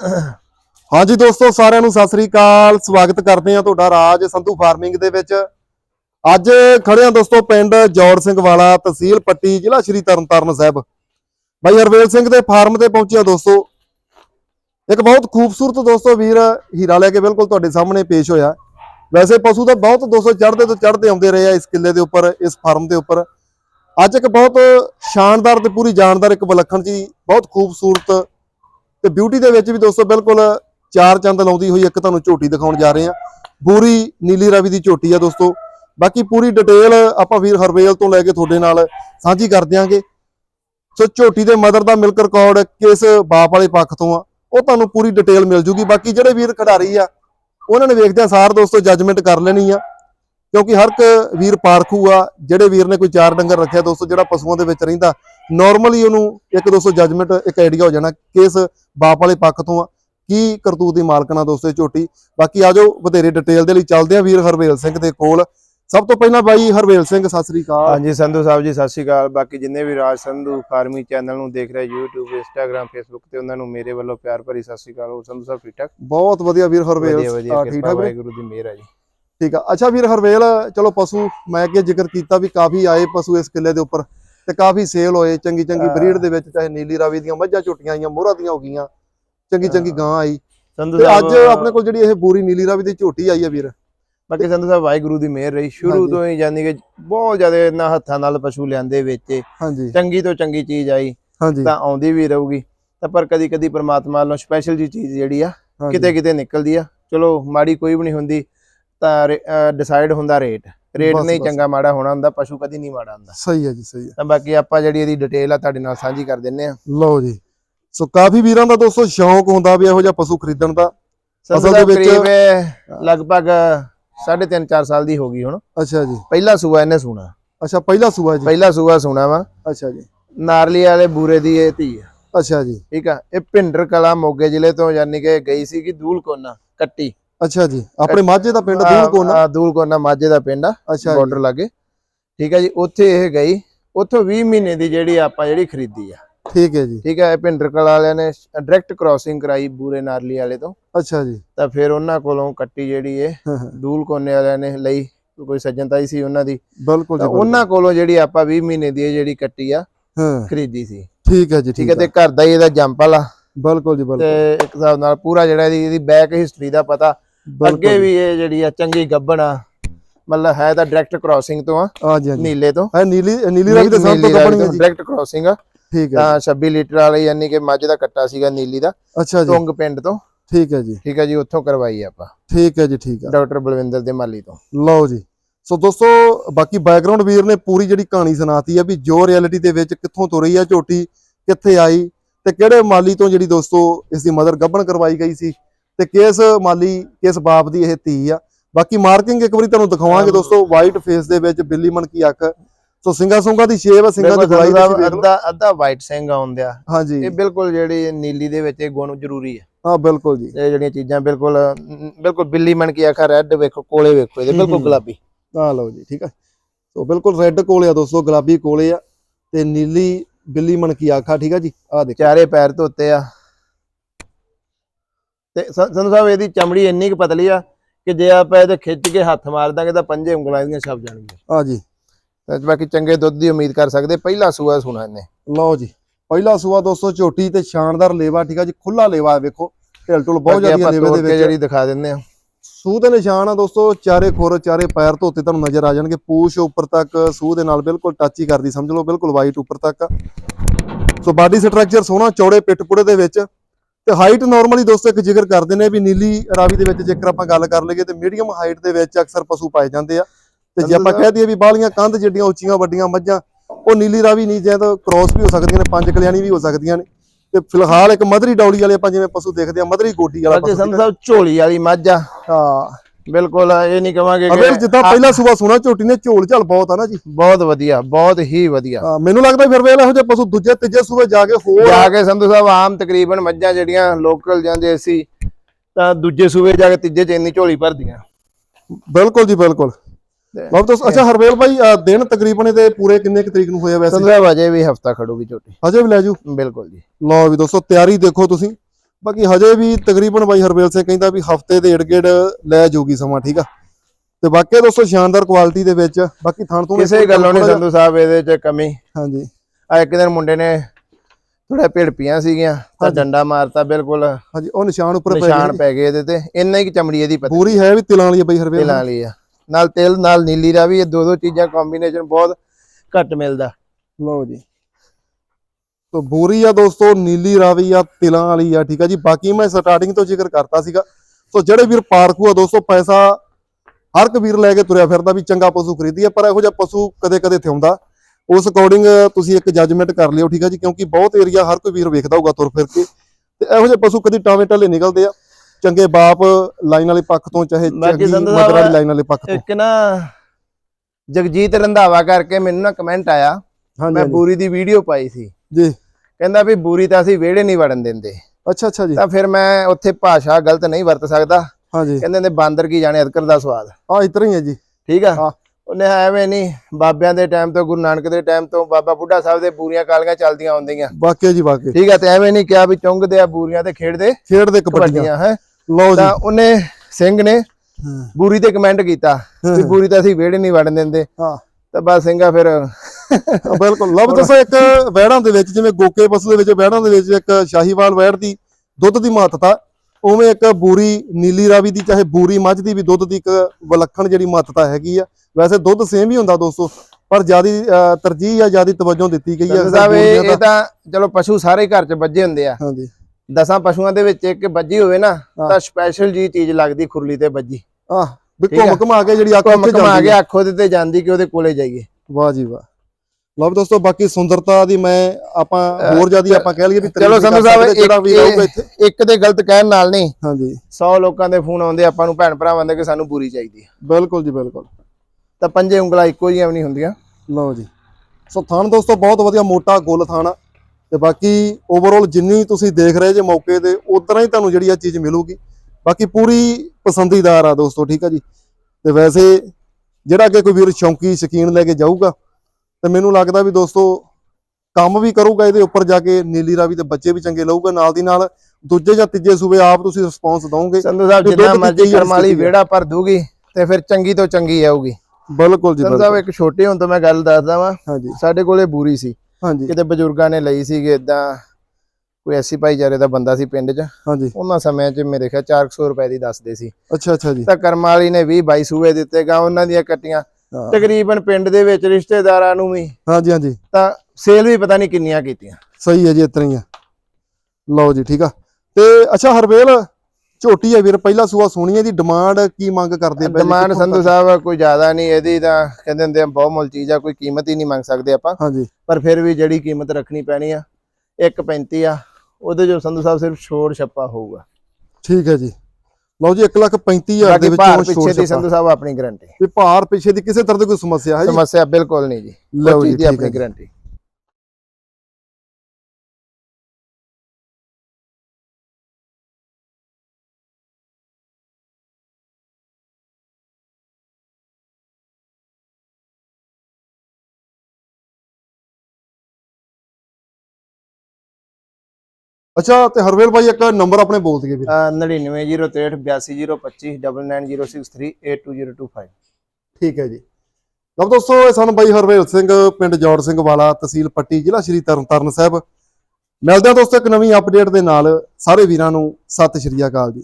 ਹਾਂਜੀ ਦੋਸਤੋ, ਸਾਰਿਆਂ ਨੂੰ ਸਤਿ ਸ੍ਰੀ ਅਕਾਲ। ਸਵਾਗਤ ਕਰਦੇ ਹਾਂ ਤੁਹਾਡਾ ਰਾਜ ਸੰਧੂ ਫਾਰਮਿੰਗ ਦੇ ਵਿੱਚ। ਅੱਜ ਖੜੇ ਹਾਂ ਦੋਸਤੋ, ਪਿੰਡ ਜੋੜ ਸਿੰਘ ਵਾਲਾ, ਤਹਿਸੀਲ ਪੱਟੀ, ਜ਼ਿਲ੍ਹਾ ਸ਼੍ਰੀ ਤਰਨਤਾਰਨ ਸਾਹਿਬ। ਬਾਈ ਹਰਵੇਲ ਸਿੰਘ ਦੇ ਫਾਰਮ ਤੇ ਪਹੁੰਚਿਆ ਦੋਸਤੋ। ਇੱਕ ਬਹੁਤ ਖੂਬਸੂਰਤ ਦੋਸਤੋ ਵੀਰ ਹੀਰਾ ਲੈ ਕੇ ਬਿਲਕੁਲ ਤੁਹਾਡੇ ਸਾਹਮਣੇ ਪੇਸ਼ ਹੋਇਆ। ਵੈਸੇ ਪਸ਼ੂ ਤਾਂ ਬਹੁਤ ਦੋਸਤੋ ਚੜ੍ਹਦੇ ਤੋਂ ਚੜ੍ਹਦੇ ਆਉਂਦੇ ਰਹੇ ਆ ਇਸ ਕਿੱਲੇ ਦੇ ਉੱਪਰ, ਇਸ ਫਾਰਮ ਦੇ ਉੱਪਰ। ਅੱਜ ਇੱਕ ਬਹੁਤ ਸ਼ਾਨਦਾਰ ਤੇ ਪੂਰੀ ਜਾਨਦਾਰ ਇੱਕ ਵਿਲੱਖਣ ਜੀ, ਬਹੁਤ ਖੂਬਸੂਰਤ ਤੇ ਬਿਊਟੀ ਦੇ ਵਿੱਚ ਵੀ ਦੋਸਤੋ ਬਿਲਕੁਲ ਚਾਰ ਚੰਦ ਲਾਉਂਦੀ ਹੋਈ ਇੱਕ ਤੁਹਾਨੂੰ ਝੋਟੀ ਦਿਖਾਉਣ ਜਾ ਰਹੇ ਹਾਂ। ਪੂਰੀ ਨੀਲੀ ਰਾਵੀ ਦੀ ਝੋਟੀ ਆ ਦੋਸਤੋ। ਬਾਕੀ ਪੂਰੀ ਡਿਟੇਲ ਆਪਾਂ ਵੀਰ ਹਰਵੇਲ ਤੋਂ ਲੈ ਕੇ ਤੁਹਾਡੇ ਨਾਲ ਸਾਂਝੀ ਕਰ ਦਿਆਂਗੇ। ਸੋ ਝੋਟੀ ਦੇ ਮਦਰ ਦਾ ਮਿਲਕ ਰਿਕਾਰਡ ਕਿਸ ਬਾਪ ਵਾਲੇ ਪੱਖ ਤੋਂ ਆ, ਉਹ ਤੁਹਾਨੂੰ ਪੂਰੀ ਡਿਟੇਲ ਮਿਲ ਜੂਗੀ। ਬਾਕੀ ਜਿਹੜੇ ਵੀਰ ਖਿਡਾਰੀ ਆ, ਉਹਨਾਂ ਨੇ ਵੇਖਦਿਆਂ ਸਾਰ ਦੋਸਤੋ ਜੱਜਮੈਂਟ ਕਰ ਲੈਣੀ ਆ। ਕਿਉਂਕਿ ਹਰ ਇੱਕ ਵੀਰ ਪਾਰਖੂ ਆ ਜਿਹੜੇ ਵੀਰ ਨੇ ਕੋਈ ਚਾਰ ਡੰਗਰ ਰੱਖਿਆ ਦੋਸਤੋ ਜਿਹੜਾ ਪਸ਼ੂਆਂ ਦੇ ਵਿੱਚ ਰਹਿੰਦਾ ਨਾਰਮਲੀ ਉਹਨੂੰ ਇੱਕ ਦੋਸਤੋ ਜੱਜਮੈਂਟ ਇੱਕ ਆਈਡੀਆ ਹੋ ਜਾਣਾ ਕਿਸ ਬਾਪ ਵਾਲੇ ਪੱਖ ਤੋਂ ਆ ਕੀ ਕਰਤੂਤ ਦੀ ਮਾਲਕਣਾ ਦੋਸਤੋ ਝੋਟੀ। ਬਾਕੀ ਆਜੋ ਵਧੇਰੇ ਡਿਟੇਲ ਦੇ ਲਈ ਚੱਲਦੇ ਆ ਵੀਰ ਹਰਵੇਲ ਸਿੰਘ ਦੇ ਕੋਲ। ਸਭ ਤੋਂ ਪਹਿਲਾਂ ਬਾਈ ਹਰਵੇਲ ਸਿੰਘ ਸਤਿ ਸ੍ਰੀ ਅਕਾਲ। ਹਾਂਜੀ ਸੰਧੂ ਸਾਹਿਬ ਜੀ ਸਤਿ ਸ਼੍ਰੀ ਅਕਾਲ। ਬਾਕੀ ਜਿੰਨੇ ਵੀ ਰਾਜ ਸੰਧੂ ਫਾਰਮੀ ਚੈਨਲ ਨੂੰ ਦੇਖ ਰਹੇ YouTube Instagram Facebook ਤੇ ਉਹਨਾਂ ਨੂੰ ਮੇਰੇ ਵੱਲੋਂ ਪਿਆਰ ਭਰੀ ਸਤਿ ਸ਼੍ਰੀ ਅਕਾਲ। ਸੰਧੂ ਸਾਹਿਬ ਠੀਕ ਠਾਕ? ਬਹੁਤ ਵਧੀਆ ਵੀਰ ਹਰਵੇਲ। ਠੀਕ ਠਾਕ? ਵਾਹਿਗੁਰੂ ਦੀ ਮਿਹਰ ਹੈ ਜੀ। ਠੀਕ ਆ। ਅੱਛਾ ਵੀਰ ਹਰਵੇਲ ਚਲੋ ਪਸ਼ੂ ਮੈਂ ਅੱਗੇ ਜ਼ਿਕਰ ਕੀਤਾ ਵੀ ਕਾਫੀ ਆਏ ਪਸ਼ੂ ਇਸ ਕਿੱਲੇ ਦੇ ਉੱਪਰ ਤੇ ਕਾਫੀ ਸੇਲ ਹੋਏ ਚੰਗੀ ਚੰਗੀ ਹਾਂ। ਬਰੀਡ ਦੇ ਵਿੱਚ ਚਾਹੇ ਨੀਲੀ ਰਾਵੀ ਦੀਆਂ ਮੱਝਾਂ ਝੋਟੀਆਂ ਆਈਆਂ ਮੋਹਰਾਂ ਦੀਆਂ ਹੋ ਗਈਆਂ ਚੰਗੀ ਚੰਗੀ ਗਾਂ ਆਈ। ਤੇ ਅੱਜ ਆਪਣੇ ਕੋਲ ਜਿਹੜੀ ਇਹ ਬੂਰੀ ਨੀਲੀ ਰਾਵੀ ਦੀ ਝੋਟੀ ਆਈ ਆ ਵੀਰ। ਬਾਕੀ ਸੰਧੂ ਸਾਹਿਬ ਵਾਹਿਗੁਰੂ ਦੀ ਮਿਹਰ ਰਹੀ। ਸ਼ੁਰੂ। ਤੋਂ ਹੀ ਜਾਨੀ ਕਿ ਬਹੁਤ ਜ਼ਿਆਦਾ ਇਹਨਾਂ ਹੱਥਾਂ ਨਾਲ ਪਸ਼ੂ ਲਿਆਂਦੇ ਵੇਚੇ। ਚੰਗੀ ਤੋਂ ਚੰਗੀ ਚੀਜ਼ ਆਈ ਤਾਂ ਆਉਂਦੀ ਵੀ ਰਹੂਗੀ। ਤਾਂ ਪਰ ਕਦੀ ਕਦੀ ਪ੍ਰਮਾਤਮਾ ਵੱਲੋਂ ਸਪੈਸ਼ਲ ਜੀ ਚੀਜ਼ ਜਿਹੜੀ ਆ ਕਿਤੇ ਕਿਤੇ ਨਿਕਲਦੀ ਆ। ਚਲੋ ਮਾੜੀ ਕੋਈ ਵੀ ਨਹੀਂ ਹੁੰਦੀ। ਤਾਂ ਡਿਸਾਈਡ ਹੁੰਦਾ ਰੇਟ ਰੇਟ ਨਹੀਂ। ਚੰਗਾ ਮਾੜਾ ਹੋਣਾ ਹੁੰਦਾ ਪਸ਼ੂ ਕਦੀ ਨਹੀਂ ਮਾੜਾ ਹੁੰਦਾ। ਸਹੀ ਹੈ ਜੀ ਸਹੀ ਹੈ। ਤਾਂ ਬਾਕੀ ਆਪਾਂ ਜਿਹੜੀ ਇਹਦੀ ਡਿਟੇਲ ਆ ਤੁਹਾਡੇ ਨਾਲ ਸਾਂਝੀ ਕਰ ਦਿੰਨੇ ਆ। ਲਓ ਜੀ। ਸੋ ਕਾਫੀ ਵੀਰਾਂ ਦਾ ਦੋਸਤੋ ਸ਼ੌਂਕ ਹੁੰਦਾ ਵੀ ਇਹੋ ਜਿਹਾ ਪਸ਼ੂ ਖਰੀਦਣ ਦਾ। ਅਸਲ ਦੇ ਵਿੱਚ- ਲਗਭਗ 3.5 4 ਸਾਲ ਦੀ ਹੋ ਗਈ ਹੁਣ। ਅੱਛਾ ਜੀ। ਪਹਿਲਾ ਸੂਆ ਇਹਨੇ ਸੁਣਾ। ਅੱਛਾ ਪਹਿਲਾ ਸੂਆ ਜੀ। ਪਹਿਲਾ ਸੂਆ ਸੁਣਾ ਵਾ। ਅੱਛਾ ਜੀ। ਨਾਰਲੀ ਵਾਲੇ ਬੂਰੇ ਦੀ ਇਹ ਧੀ ਅੱਛਾ ਜੀ। ਠੀਕ ਆ? ਇਹ ਭਿੰਡਰ ਕਲਾ ਮੋਗੇ ਜ਼ਿਲ੍ਹੇ ਤੋਂ ਯਾਨੀ ਕਿ ਗਈ ਸੀ ਕਿ ਦੂਲ ਕੋਨਾ ਕੱਟੀ। ਅੱਛਾ ਜੀ ਆਪਣੇ ਮਾਝੇ ਦਾ ਪਿੰਡ ਦੂਰ ਕੋਨਾ? ਦੂਲ ਕੋਨਾ ਮਾਝੇ ਦਾ ਪਿੰਡ ਆ ਬਾਰਡਰ ਲਾਗੇ। ਠੀਕ ਆ ਜੀ ਉੱਥੇ ਇਹ ਗਈ ਉੱਥੋਂ 20 ਮਹੀਨੇ ਦੀ ਜਿਹੜੀ ਆਪਾਂ ਜਿਹੜੀ ਖਰੀਦੀ ਆ। ਠੀਕ ਹੈ ਜੀ। ਠੀਕ ਆ ਇਹ ਭਿੰਡਰ ਕਲਾ ਵਾਲਿਆਂ ਨੇ ਡਾਇਰੈਕਟ ਕ੍ਰਾਸਿੰਗ ਕਰਾਈ ਬੂਰੇ ਨਾਰਲੀ ਵਾਲੇ ਤੋਂ। ਅੱਛਾ ਜੀ। ਤਾਂ ਫਿਰ ਉਹਨਾਂ ਕੋਲੋਂ ਕੱਟੀ ਜਿਹੜੀ ਇਹ ਹਾਂ, ਹਾਂ, ਦੂਲ ਕੋਨੇ ਵਾਲਿਆਂ ਨੇ ਲਈ ਕੋਈ ਸੱਜਣਤਾਈ ਸੀ ਉਹਨਾਂ ਦੀ। ਬਿਲਕੁਲ ਜੀ। ਉਹਨਾਂ ਕੋਲੋਂ ਜਿਹੜੀ ਆਪਾਂ 20 ਮਹੀਨੇ ਦੀ ਇਹ ਜਿਹੜੀ ਕੱਟੀ ਆ ਹਾਂ। ਖਰੀਦੀ ਸੀ। ਠੀਕ ਹੈ ਜੀ ਠੀਕ ਹੈ ਤੇ ਘਰ ਦਾ ਹੀ ਇਹਦਾ ਜੰਪਲ ਆ ਬਿਲਕੁਲ ਜੀ ਬਿਲਕੁਲ। ਤੇ ਇੱਕ ਹਿਸਾਬ ਨਾਲ ਪੂਰਾ ਜਿਹੜਾ ਇਹਦੀ ਬੈਕ ਹਿਸਟਰੀ ਦਾ ਪਤਾ ਅੱਗੇ। ਵੀ ਇਹ ਜਿਹੜੀ ਆ ਚੰਗੀ ਗੱਬਣ ਆ ਮਤਲਬ ਹੈ ਤਾਂ ਡਾਇਰੈਕਟ ਕ੍ਰਾਸਿੰਗ ਤੋਂ ਆ ਹਾਂਜੀ ਹਾਂਜੀ। ਨੀਲੇ ਤੋਂ। ਹੈ ਨੀਲੀ ਨੀਲੀ ਰਾਵੀ ਦੇ ਸਾਹਮਣੇ ਤੋਂ ਕੱਪਣੀ ਹੈ ਜੀ ਡਾਇਰੈਕਟ ਕ੍ਰਾਸਿੰਗ ਆ। ਠੀਕ ਹੈ ਤਾਂ 26 ਲੀਟਰ ਵਾਲੀ ਯਾਨੀ ਕਿ ਮੱਝ ਦਾ ਕੱਟਾ ਸੀਗਾ ਨੀਲੀ ਦਾ। ਅੱਛਾ ਜੀ। ਟੁੰਗ ਪਿੰਡ ਤੋਂ। ਠੀਕ ਹੈ ਜੀ। ਠੀਕ ਹੈ ਜੀ ਉੱਥੋਂ ਕਰਵਾਈ ਆਪਾਂ। ਠੀਕ ਹੈ ਜੀ ਠੀਕ ਹੈ। ਡਾਕਟਰ ਬਲਵਿੰਦਰ ਦੇ ਮਾਲੀ ਤੋਂ। ਲਓ ਜੀ। ਸੋ ਦੋਸਤੋ ਬਾਕੀ ਬੈਕਗ੍ਰਾਉਂਡ ਵੀਰ ਨੇ ਪੂਰੀ ਜਿਹੜੀ ਕਹਾਣੀ ਸੁਣਾਤੀ ਆ ਵੀ ਜੋ ਰਿਐਲਿਟੀ ਦੇ ਵਿੱਚ ਕਿੱਥੋਂ ਤੁਰੀ ਆ ਝੋਟੀ ਕਿੱਥੇ ਆਈ ਤੇ ਕਿਹੜੇ ਮਾਲੀ ਤੋਂ ਜਿਹੜੀ ਦੋਸਤੋ ਇਸ ਦੀ ਮਦਰ ਗੱਭਣ ਕਰਵਾਈ ਗਈ ਸੀ ਤੇ ਕਿਸ ਮਾਲੀ ਕਿਸ ਬਾਪ ਦੀ ਇਹ ਧੀ ਆ। ਬਾਕੀ ਮਾਰਕਿੰਗ ਇੱਕ ਵਾਰੀ ਤੁਹਾਨੂੰ ਦਿਖਾਵਾਂਗੇ ਦੋਸਤੋ ਵਾਈਟ ਫੇਸ ਦੇ ਵਿੱਚ ਬਿੱਲੀ ਮਣ ਕੀ ਅੱਖ। ਸੋ ਸਿੰਗਾ ਸੁੰਗਾ ਦੀ ਸ਼ੇਪ ਆ ਸਿੰਗਾ ਦੀ ਗਲਾਈ ਲਓ ਅੱਧਾ ਅੱਧਾ ਵਾਈਟ ਸਿੰਘ ਆਉਂਦਿਆ। ਹਾਂਜੀ। ਇਹ ਬਿਲਕੁਲ ਜਿਹੜੀ ਨੀਲੀ ਦੇ ਵਿੱਚ ਇਹ ਗੁਣ ਜ਼ਰੂਰੀ ਹੈ ਹਾਂ ਬਿਲਕੁਲ ਜੀ। ਇਹ ਜਿਹੜੀਆਂ ਚੀਜ਼ਾਂ ਬਿਲਕੁਲ ਬਿਲਕੁਲ ਬਿੱਲੀ ਮਣ ਕੀ ਆਖਾ ਰੈੱਡ ਵੇਖੋ ਕੋਲੇ ਵੇਖੋ ਇਹਦੇ ਬਿਲਕੁਲ। ਗੁਲਾਬੀ। ਆ ਲਓ ਜੀ ਠੀਕ ਆ। ਸੋ ਬਿਲਕੁਲ ਰੈੱਡ ਕੋਲੇ ਆ ਦੋਸਤੋ ਗੁਲਾਬੀ ਕੋਲੇ ਆ ਤੇ ਨੀਲੀ ਬਿੱਲੀ ਮਣ ਕੀ ਆਖਾ ਠੀਕ ਆ ਜੀ। ਆ ਦੇਖੋ। ਚਾਰੇ ਪੈਰ ਧੋਤੇ ਆ। ਤੇ ਸੰਧੂ ਸਾਹਿਬ ਇਹਦੀ ਚਮੜੀ ਇੰਨੀ ਕੁ ਪਤਲੀ ਆ ਕਿ ਜੇ ਆਪਾਂ ਇਹਦੇ ਖਿੱਚ ਕੇ ਹੱਥ ਮਾਰ ਦਾਂਗੇ ਤਾਂ ਪੰਜੇ ਉਂਗਲਾਂ ਦੀਆਂ ਛਪ ਜਾਣਗੀਆਂ। ਆ ਜੀ। ਤੇ ਬਾਕੀ ਚੰਗੇ ਦੁੱਧ ਦੀ ਉਮੀਦ ਕਰ ਸਕਦੇ। ਪਹਿਲਾ ਸੂਆ ਸੁਣਾ ਇਹਨੇ। ਲਓ ਜੀ। ਪਹਿਲਾ ਸੂਆ ਦੋਸਤੋ ਝੋਟੀ ਤੇ ਸ਼ਾਨਦਾਰ ਲੇਵਾ ਠੀਕ ਆ ਜੀ? ਖੁੱਲਾ ਲੇਵਾ ਵੇਖੋ। ਢਿਲ ਢੁਲ ਬਹੁਤ ਜ਼ਿਆਦਾ ਲੇਵੇ ਦੇ ਵਿੱਚ ਜਿਹੜੀ ਦਿਖਾ ਦਿੰਦੇ ਆ। ਸੂਹ ਦੇ ਨਿਸ਼ਾਨ ਆ ਦੋਸਤੋ ਚਾਰੇ ਖੁਰ ਚਾਰੇ ਪੈਰ ਧੋਤੇ ਤੁਹਾਨੂੰ ਨਜ਼ਰ ਆ ਜਾਣਗੇ। ਪੂਛ ਉੱਪਰ ਤੱਕ ਸੂਹ ਦੇ ਨਾਲ ਬਿਲਕੁਲ ਟੱਚ ਹੀ ਕਰਦੀ ਸਮਝ ਲਓ ਬਿਲਕੁਲ ਵਾਈਟ ਉੱਪਰ ਤੱਕ। ਸੋ ਬਾਡੀ ਸਟਰਕਚਰ ਸੋਹਣਾ ਚੌੜੇ ਪਿੱਠ ਪੁੜੇ ਦੇ ਵਿੱਚ। ਤੇ ਹਾਈਟ ਨਾਰਮਲੀ ਦੋਸਤੋ ਇੱਕ ਜ਼ਿਕਰ ਕਰਦੇ ਨੇ ਵੀ ਨੀਲੀ ਰਾਵੀ ਦੇ ਵਿੱਚ ਜੇਕਰ ਆਪਾਂ ਗੱਲ ਕਰ ਲਈਏ ਤੇ ਮੀਡੀਅਮ ਹਾਈਟ ਦੇ ਵਿੱਚ ਅਕਸਰ ਪਸ਼ੂ ਪਾਏ ਜਾਂਦੇ ਆ। ਤੇ ਜੇ ਆਪਾਂ ਕਹਿ ਦਈਏ ਵੀ ਬਾਲੀਆਂ ਕੰਧ ਜਿੱਡੀਆਂ ਉੱਚੀਆਂ ਵੱਡੀਆਂ ਮੱਝਾਂ ਉਹ ਨੀਲੀ ਰਾਵੀ ਨਹੀਂ ਜਾਂ ਤਾਂ ਕ੍ਰੋਸ ਵੀ ਹੋ ਸਕਦੀਆਂ ਨੇ ਪੰਜ ਕਲਿਆਣੀ ਵੀ ਹੋ ਸਕਦੀਆਂ ਨੇ। ਤੇ ਫਿਲਹਾਲ ਇੱਕ ਮਧਰੀ ਡੌਲੀ ਵਾਲੇ ਆਪਾਂ ਜਿਵੇਂ ਪਸ਼ੂ ਦੇਖਦੇ ਆ ਮਧਰੀ ਗੋਡੀ ਵਾਲਾ ਪਸ਼ੂ ਸੰਧੂ ਸਾਹਿਬ ਝੋਲੀ ਵਾਲੀ ਮੱਝ ਆ। ਹਾਂ। ਬਿਲਕੁਲ ਇਹ ਨਹੀਂ ਕਵਾਂਗੇ ਅਬੇ ਜਿੱਦਾਂ ਪਹਿਲਾ ਸੂਬਾ ਸੁਣਾ ਝੋਟੀ ਨੇ ਝੋਲ ਝਲ ਬਹੁਤ ਆ ਨਾ ਜੀ। ਬਹੁਤ ਵਧੀਆ ਬਹੁਤ ਹੀ ਵਧੀਆ। ਮੈਨੂੰ ਲੱਗਦਾ ਫਿਰ ਵੇਲੇ ਇਹੋ ਜਿਹੇ ਪਸ਼ੂ ਦੂਜੇ ਤੀਜੇ ਸੂਬੇ ਜਾ ਕੇ ਹੋਰ ਜਾ ਕੇ ਸੰਧੂ ਸਾਹਿਬ ਆਮ ਤਕਰੀਬਨ ਮੱਝਾਂ ਜਿਹੜੀਆਂ ਲੋਕਲ ਜਾਂਦੇ ਸੀ ਤਾਂ ਦੂਜੇ ਸੂਬੇ ਜਾ ਕੇ ਤੀਜੇ ਚ ਇੰਨੀ ਝੋਲੀ ਭਰਦੀਆਂ। ਬਿਲਕੁਲ ਜੀ ਬਿਲਕੁਲ। ਬਹੁਤ ਅੱਛਾ ਹਰਵੇਲ ਭਾਈ ਦਿਨ ਤਕਰੀਬਨ ਇਹਦੇ ਪੂਰੇ ਕਿੰਨੇ ਕੁ ਤਰੀਕ ਨੂੰ ਹੋਇਆ ਵੈਸੇ? ਸੰਧੂ ਸਾਹਿਬ ਅਜੇ ਵੀ ਹਫਤਾ ਖੜੂਗੀ ਝੋਟੀ। ਅਜੇ ਵੀ ਲੈ ਜੂ ਬਿਲਕੁਲ ਜੀ। ਲਓ ਵੀ ਦੋਸਤੋ ਤਿਆਰੀ ਦੇਖੋ ਤੁਸੀਂ। ਬਾਕੀ ਹਜੇ ਵੀ ਤਕਰੀਬਨ ਬਾਈ ਹਰਵੇਲ ਸਿੰਘ ਕਹਿੰਦਾ ਵੀ ਹਫ਼ਤੇ ਦੇ ਏੜ-ਗੇੜ ਲੈ ਜਾਊਗੀ ਸਮਾਂ ਠੀਕ ਆ? ਤੇ ਬਾਕੀ ਦੋਸਤੋ ਸ਼ਾਨਦਾਰ ਕੁਆਲਿਟੀ ਦੇ ਵਿੱਚ ਬਾਕੀ ਥਣ ਤੋਂ ਕਿਸੇ ਗੱਲੋਂ ਨਹੀਂ ਸੰਧੂ ਸਾਹਿਬ ਇਹਦੇ ਚ ਕਮੀ। ਹਾਂਜੀ। ਆ ਇੱਕ ਦਿਨ ਮੁੰਡੇ ਨੇ ਥੋੜਾ ਭਿੜਪੀਆਂ ਸੀਗੀਆਂ ਤਾਂ। ਡੰਡਾ ਮਾਰਤਾ ਬਿਲਕੁਲ। ਹਾਂਜੀ ਉਹ ਨਿਸ਼ਾਨ ਉੱਪਰ ਪੈ ਨਿਸ਼ਾਨ ਗਏ। ਪੈ ਗਏ ਇਹਦੇ ਤੇ। ਇੰਨਾ ਹੀ ਕਿ ਚਮੜੀ ਇਹਦੀ ਪਤਲੀ ਪੂਰੀ ਹੈ ਵੀ ਤਿਲਾਂ ਵਾਲੀ ਬਾਈ ਹਰਵੇਲ ਲਾ ਲਈ ਆ। ਨਾਲ ਤੇਲ ਨਾਲ ਨੀਲੀ ਰਾਵੀ ਇਹ ਦੋ ਦੋ ਚੀਜ਼ਾਂ ਕੰਬੀਨੇਸ਼ਨ ਬਹੁਤ ਘੱਟ ਮਿਲਦਾ। ਲਓ ਜੀ। ਤੋ ਬੂਰੀ ਆ ਦੋਸਤੋ ਨੀਲੀ ਰਾਵੀ ਆ ਤਿਲਾਂ ਵਾਲੀ ਆ ਠੀਕ ਆ ਜੀ? ਬਾਕੀ ਮੈਂ ਸਟਾਰਟਿੰਗ ਤੋਂ ਜ਼ਿਕਰ ਕਰਤਾ ਸੀਗਾ। ਸੋ ਜਿਹੜੇ ਵੀਰ ਪਾਰਕੂ ਆ ਦੋਸਤੋ ਪੈਸਾ ਹਰ ਇੱਕ ਵੀਰ ਲੈ ਕੇ ਤੁਰਿਆ ਫਿਰਦਾ ਵੀ ਚੰਗਾ ਪਸ਼ੂ ਖਰੀਦੀਏ ਪਰ ਇਹੋ ਜਿਹਾ ਪਸ਼ੂ ਕਦੇ ਕਦੇ ਥਿਉਂਦਾ। ਉਸ ਅਕੋਰਡਿੰਗ ਤੁਸੀਂ ਇੱਕ ਜੱਜਮੈਂਟ ਕਰ ਲਿਓ ਠੀਕ ਆ ਜੀ? ਕਿਉਂਕਿ ਬਹੁਤ ਏਰੀਆ ਹਰ ਕੋਈ ਵੀਰ ਵੇਖਦਾ ਹੋਊਗਾ ਤੁਰ ਫਿਰ ਕੇ। ਤੇ ਇਹੋ ਜਿਹੇ ਪਸ਼ੂ ਕਦੀ ਟਾਵੇਂ ਟੱਲੇ ਨਿਕਲਦੇ ਆ। ਚੰਗੇ ਬਾਪ ਲਾਈਨ ਵਾਲੇ ਪੱਖ ਤੋਂ ਚਾਹੇ ਚੰਗੀ ਮਦਰ ਵਾਲੀ ਲਾਈਨ ਵਾਲੇ ਪੱਖ ਤੋਂ। ਇੱਕ ਨਾ ਜਗਜੀਤ ਰੰਧਾਵਾ ਕਰਕੇ ਮੈਨੂੰ ਨਾ ਕਮੈਂਟ ਆਇਆ। ਮੈਂ। ਬੂਰੀ ਦੀ ਵੀਡੀਓ ਪਾਈ ਸੀ। ਜੀ। ਕਹਿੰਦਾ ਵੀ ਬੂਰੀ ਤਾਂ ਅਸੀਂ ਵਿਹੜੇ ਨਹੀਂ ਵੜਨ ਦਿੰਦੇ। ਅੱਛਾ ਅੱਛਾ ਜੀ। ਤਾਂ ਫਿਰ ਮੈਂ ਉੱਥੇ ਭਾਸ਼ਾ ਗਲਤ ਨਹੀਂ ਵਰਤ ਸਕਦਾ। ਹਾਂਜੀ ਕਹਿੰਦੇ ਨੇ ਬਾਂਦਰ ਕੀ ਜਾਣੇ ਅਦਕਰ ਦਾ ਸਵਾਦ। ਆ ਇਤਰਾ ਹੀ ਹੈ ਜੀ। ਠੀਕ ਆ? ਹਾਂ। ਉਹਨੇ ਐਵੇਂ ਨਹੀਂ ਬਾਬਿਆਂ ਦੇ ਟਾਈਮ ਤੋਂ ਗੁਰੂ ਨਾਨਕ ਦੇ ਟਾਈਮ ਤੋਂ ਬਾਬਾ ਬੁੱਢਾ ਸਾਹਿਬ ਦੇ ਬੂਰੀਆਂ ਕਾਲੀਆਂ ਚੱਲਦੀਆਂ ਆਉਂਦੀਆਂ। ਵਾਕਿਆ ਜੀ ਵਾਕਿਆ। ਠੀਕ ਆ ਤੇ ਐਵੇਂ ਨਹੀਂ ਕਿਹਾ ਵੀ ਚੁੰਗਦੇ ਆ ਬੂਰੀਆਂ ਤੇ ਖੇਡਦੇ ਖੇਡਦੇ ਕਬੱਡੀਆਂ। ਹੈ? ਲਓ ਜੀ। ਤਾਂ ਉਹਨੇ ਸਿੰਘ ਨੇ ਬੂਰੀ ਤੇ ਕਮੈਂਟ ਕੀਤਾ ਵੀ ਬੂਰੀ ਤਾਂ ਅਸੀਂ ਵਿਹੜੇ ਨਹੀਂ ਵੜਨ ਦਿੰਦੇ। ਹਾਂ। ਤਾਂ ਬਸ ਸਿੰਘਾ ਫਿਰ ਬਿਲਕੁਲ। ਲਵ ਦੱਸੋ ਇੱਕ ਵਹਿੜਾਂ ਦੇ ਵਿੱਚ ਜਿਵੇਂ ਗੋਕੇ ਪਸ਼ੂ ਦੇ ਵਿੱਚ ਵਹਿੜਾਂ ਦੇ ਵਿੱਚ ਇੱਕ ਸ਼ਾਹੀਵਾਲ ਵਹਿੜ ਦੀ ਦੁੱਧ ਦੀ ਮਹੱਤਤਾ ਉਵੇਂ ਇੱਕ ਬੂਰੀ ਨੀਲੀ ਰਾਵੀ ਦੀ ਚਾਹੇ ਬੂਰੀ ਮੱਝ ਦੀ ਵੀ ਦੁੱਧ ਦੀ ਇੱਕ ਵਿਲੱਖਣ ਜਿਹੜੀ ਮਹੱਤਤਾ ਹੈਗੀ ਆ। ਵੈਸੇ ਦੁੱਧ ਸੇਮ ਹੀ ਹੁੰਦਾ ਦੋਸਤੋ ਪਰ ਜਿਆਦੀ ਤਰਜੀਹ ਜਾਂ ਜਿਆਦੀ ਤਵੱਜੋ ਦਿੱਤੀ ਗਈ ਆ। ਸੰਧੂ ਸਾਹਿਬ ਇਹ ਤਾਂ ਚਲੋ ਪਸ਼ੂ ਸਾਰੇ ਘਰ 'ਚ ਵੱਜੇ ਹੁੰਦੇ ਆ। ਹਾਂਜੀ। ਦਸਾਂ ਪਸ਼ੂਆਂ ਦੇ ਵਿੱਚ ਇੱਕ ਵੱਜੀ ਹੋਵੇ ਨਾ ਹਾਂ। ਤਾਂ ਸਪੈਸ਼ਲ ਜੀ ਚੀਜ਼ ਲੱਗਦੀ ਖੁਰਲੀ ਤੇ ਵੱਜੀ। ਆਹ ਵੀ ਆ। ਘੁੰਮ ਘੁਮਾ ਕੇ ਜਿਹੜੀ ਅੱਖ ਘੁੰਮ ਉੱਥੇ ਘਮਾ ਜਾਂਦੀ ਕੇ ਆ। ਅੱਖ ਉਹਦੇ ਤੇ ਜਾਂਦੀ ਕਿ ਉਹਦੇ ਕੋਲੇ ਜਾਈਏ। ਵਾਹ ਜੀ ਵਾਹ। ਲਓ ਵੀ ਦੋਸਤੋ ਬਾਕੀ ਸੁੰਦਰਤਾ ਦੀ ਮੈਂ ਆਪਾਂ ਹੋਰ ਜਿਆਦੀ ਆਪਾਂ ਕਹਿ ਲਈਏ ਵੀ ਚਲੋ ਸੰਧੂ ਸਾਹਿਬ ਜਿਹੜਾ ਵੀ ਰਹੂਗਾ ਇੱਥੇ। ਇੱਕ ਤੇ ਗਲਤ ਕਹਿਣ ਨਾਲ ਨਹੀਂ। ਹਾਂਜੀ। 100 ਲੋਕਾਂ ਦੇ ਫੋਨ ਆਉਂਦੇ ਆਪਾਂ ਨੂੰ ਭੈਣ ਭਰਾਵਾਂ ਦੇ ਕਿ ਸਾਨੂੰ ਬੁਰੀ ਚਾਹੀਦੀ ਹੈ। ਬਿਲਕੁਲ ਜੀ ਬਿਲਕੁਲ। ਤਾਂ ਪੰਜੇ ਉਂਗਲਾਂ ਇੱਕੋ ਜਿਹੀਆਂ ਨਹੀਂ ਹੁੰਦੀਆਂ। ਲਓ ਜੀ। ਸੋ ਥਾਣ ਦੋਸਤੋ ਬਹੁਤ ਵਧੀਆ ਮੋਟਾ ਗੁੱਲ ਥਾਣ ਆ। ਤੇ ਬਾਕੀ ਓਵਰਆਲ ਜਿੰਨੀ ਤੁਸੀਂ ਦੇਖ ਰਹੇ ਜੇ ਮੌਕੇ ਤੇ ਉਤਨਾ ਹੀ ਤੁਹਾਨੂੰ ਜਿਹੜੀ ਆ ਚੀਜ਼ ਮਿਲੂਗੀ। ਬਾਕੀ ਪੂਰੀ ਪਸੰਦੀਦਾਰ ਆ ਦੋਸਤੋ ਠੀਕ ਆ ਜੀ। ਤੇ ਵੈਸੇ ਜਿਹੜਾ ਅੱਗੇ ਕੋਈ ਵੀਰ ਸ਼ੌਂਕੀ ਸ਼ਕੀਨ ਲੈ ਕੇ ਜਾਊਗਾ ਤੇ ਮੈਨੂੰ ਲੱਗਦਾ ਵੀ ਦੋਸਤੋ ਕੰਮ ਵੀ ਕਰੂਗਾ ਇਹਦੇ ਉੱਪਰ ਜਾ ਕੇ ਨੀਲੀ ਰਾਵੀ ਤੇ ਬੱਚੇ ਵੀ ਚੰਗੇ ਲਊਗਾ ਨਾਲ ਦੀ ਨਾਲ। ਦੂਜੇ ਜਾਂ ਤੀਜੇ ਸੂਬੇ ਆਪ ਤੁਸੀਂ ਰਿਸਪੌਂਸ ਦਓਗੇ। ਸੰਧੂ ਸਾਹਿਬ ਵੀ ਜਿੰਨਾ ਮਰਜ਼ੀ ਦਿੱਤੀ ਆ, ਕਰਮ ਵਾਲੀ ਦਿੱਤੀ ਆ। ਵਿਹੜਾ ਭਰ ਦੂਗੀ ਤੇ ਫਿਰ ਚੰਗੀ ਤੋਂ ਚੰਗੀ ਆਊਗੀ। ਬਿਲਕੁਲ ਜੀ ਸੰਧੂ ਸਾਹਿਬ ਇੱਕ ਛੋਟੇ ਹੁਣ ਤੋਂ ਮੈਂ ਗੱਲ ਦੱਸਦਾ ਵਾਂ। ਹਾਂਜੀ। ਸਾਡੇ ਕੋਲੇ ਬੂਰੀ ਸੀ। ਕਿਤੇ ਬਜ਼ੁਰਗਾਂ ਨੇ ਲਈ ਸੀਗੇ ਇਦਾਂ ਕੋਈ ਐਸੀ ਭਾਈਚਾਰੇ ਦਾ ਬੰਦਾ ਸੀ ਪਿੰਡ 'ਚ। ਹਾਂਜੀ। ਉਹਨਾਂ ਸਮਿਆਂ 'ਚ ਮੇਰੇ ਖਿਆਲ 400 ਰੁਪਏ ਦੀ ਦੱਸਦੇ ਸੀ। ਅੱਛਾ ਅੱਛਾ ਜੀ। ਤਾਂ ਕਰਮ ਵਾਲੀ ਨੇ 20 22 ਸੂਏ ਦਿੱਤੇ ਗਾ ਉਹਨਾਂ ਦੀਆਂ ਕੱਟੀਆਂ। ਤਕਰੀਬਨ ਪਿੰਡ ਦੇ ਵਿੱਚ ਰਿਸ਼ਤੇਦਾਰਾਂ ਨੂੰ ਵੀ ਹਾਂਜੀ ਹਾਂਜੀ। ਤਾਂ ਸੇਲ ਵੀ ਪਤਾ ਨਹੀਂ ਕਿੰਨੀਆਂ ਕੀਤੀਆਂ। ਸਹੀ ਹੈ ਜੀ ਇਤਨਾ ਹੀ ਆ। ਲਓ ਜੀ ਠੀਕ ਆ। ਤੇ ਅੱਛਾ ਹਰਵੇਲ ਝੋਟੀ ਹੈ ਵੀਰ ਪਹਿਲਾ ਸੂਆ ਸੋਹਣੀ ਹੈ ਦੀ ਡਿਮਾਂਡ ਕੀ ਮੰਗ ਕਰਦੇ ਜੀ? ਡਿਮਾਂਡ ਸੰਧੂ? ਸਾਹਿਬ ਕੋਈ ਜ਼ਿਆਦਾ ਨਹੀਂ ਇਹਦੀ ਤਾਂ ਕਹਿੰਦੇ ਹੁੰਦੇ ਆ ਬਹੁਤ ਮੁੱਲ ਚੀਜ਼ ਆ ਕੋਈ ਕੀਮਤ ਹੀ ਨਹੀਂ ਮੰਗ ਸਕਦੇ ਆਪਾਂ। ਹਾਂਜੀ। ਪਰ ਫਿਰ ਵੀ ਜਿਹੜੀ ਕੀਮਤ ਰੱਖਣੀ ਪੈਣੀ ਆ 1.35 ਆ ਉਹਦੇ ਜੋ ਸੰਧੂ ਸਾਹਿਬ ਸਿਰਫ ਛੋੜ ਛੱਪਾ ਹੋਊਗਾ। ਠੀਕ ਹੈ ਜੀ। ਲਓ ਜੀ 1 ਲੱਖ 35000 ਬਾਕੀ ਦੇ ਵਿੱਚੋਂ ਪਿੱਛੇ ਦੀ ਸੰਧੂ ਸਾਹਿਬ ਆਪਣੀ ਗਾਰੰਟੀ ਵੀ ਭਾਰ ਪਿੱਛੇ ਦੀ ਕਿਸੇ ਤਰ੍ਹਾਂ ਦੀ ਕੋਈ ਸਮੱਸਿਆ ਹੈ ਜੀ? ਸਮੱਸਿਆ ਬਿਲਕੁਲ ਨਹੀਂ ਜੀ। ਲਓ ਜੀ ਦੀ ਆਪਣੀ। ਗਾਰੰਟੀ ਅੱਛਾ ਤੇ ਹਰਵੇਲ ਭਾਈ ਇੱਕ ਨੰਬਰ ਆਪਣੇ ਬੋਲ ਦਈਏ ਵੀਰ। 9908822963820225 ਠੀਕ ਹੈ ਜੀ। ਲਓ ਦੋਸਤੋ ਇਹ ਸਾਨੂੰ ਬਾਈ ਹਰਵੇਲ ਸਿੰਘ ਪਿੰਡ ਜੋੜ ਸਿੰਘ ਵਾਲਾ ਤਹਿਸੀਲ ਪੱਟੀ ਜ਼ਿਲ੍ਹਾ ਸ਼੍ਰੀ ਤਰਨਤਾਰਨ ਸਾਹਿਬ। ਮਿਲਦੇ ਹਾਂ ਦੋਸਤੋ ਇੱਕ ਨਵੀਂ ਅਪਡੇਟ ਦੇ ਨਾਲ। ਸਾਰੇ ਵੀਰਾਂ ਨੂੰ ਸਤਿ ਸ਼੍ਰੀ ਅਕਾਲ ਜੀ।